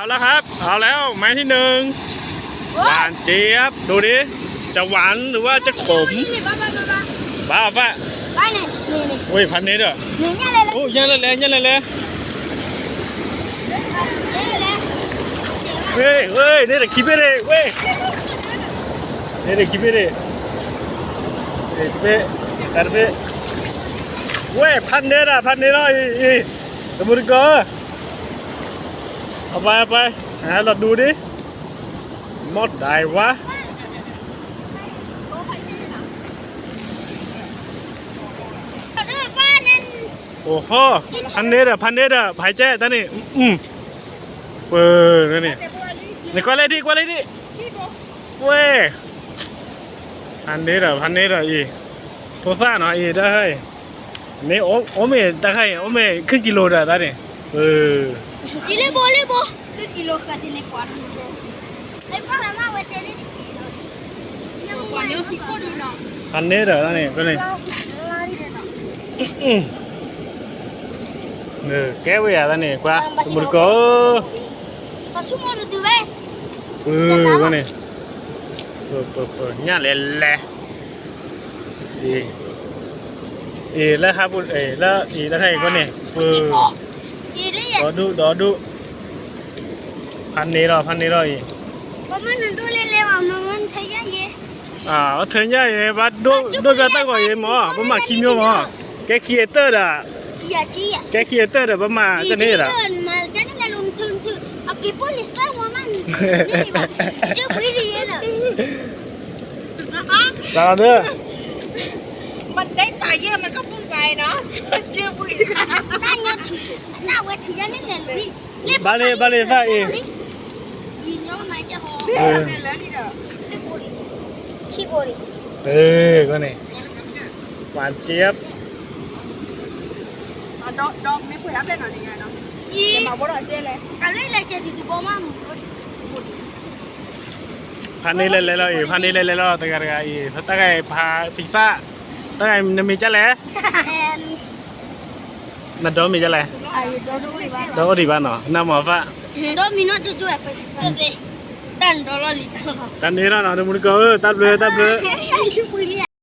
เอาแล้วครับ เอาแล้วไม้ที่หนึ่งหวานเจี๊ยบดูดิจะหวานหรือว่าจะขมนี่บ้าบ้าบ้าบ้าบ้าฟ้าบ้านี่นี่นี่โอ้ยพันนี้เด้อนี่เนี่ยเลยเลยโอ้ยยังเลยเลยยังเลยเลยเลยเลยเว้ยเว้ยนี่เด็กคิดไปเลยเว้ยนี่เด็กคิดไปเลยเด็กคิดไปกันไปเว้ยพันนี้ละพันนี้ละอีอีสมุนก็ เอาไปเอาไปหาเราดูดิหมดได้วะโอ้โหพันเนตอะพันเนตอะหายใจตอนนี้อืมเปิดนั่นนี่นี่ก็เลยดิก็เลยดิเว้ยพันเนตอะพันเนตอะอีโทรซ่าหน่อยอีได้ให้นี่โอโอเมได้ให้โอเมครึ่งกิโลเด้ตอนนี้เออกิโลโบเลยโบคือกิโลกันที่ในกวาดไอ้พ่อทำมาเวทีนี่ยังกว่านี้พี่ก็ดูเนก็เลยอืมเออแก้วอะตอนนี้กว่าสมุนก็ก็ชั่วโมงดูเวสเออ Di lebo, lebo. Che chilo sta tiene quattro? E poi la mamma te ne chilo. Quando io piccolo no. Annera, dai, quelli. Ừ, kéo bây giờ ta nè qua. Một cố ừ con này. Bờ bờ bờ nhà lè lè ì ì là hai bụi ì là ì là hai con này. Ừ. దోడు దోడు పన్నీర్ పన్నీర్ à thế nhá ye bắt đôi đôi cái tao gọi gì mỏ bấm mà kim yêu mỏ cái kia tơ là cái kia tơ đó. bấm mà cái này là là đưa เนาะชื่อปุ้ยนั่นเนี่ยถือหน้าเวทีนี่เนี่ยนี่บาเลบาเลฟ้าเอยินเนาะไม่จะหอเออเนี่ยแล้วนี่เด้อคีย์บอร์ดเออก็นี่หวานเจี๊ยบอะดอกดอกนี่ปุ้ยรับได้หน่อยยังไงเนาะจะมาบ่ได้เจ๊เลยอะไรเลยจะติดบ้ามันพันนี้เลยเลยเราอีพันนี้เลยเลยเราตะการอีตะไคพาฟีฟ่าตะไคมันมีจะแหละแอนนั่นโดนมีจะแหละไอ้โดนด้วยบ้าโดนดีบ้านเนาะน้าหมอฟ้า tới này mình chắc lẽ nè đó mình chắc lẽ đó đi bán nó nằm ở pha đó mình nó chú chú ạ tan đó lo lì tan đi nó nó đừng muốn cỡ tan lừa tan lừa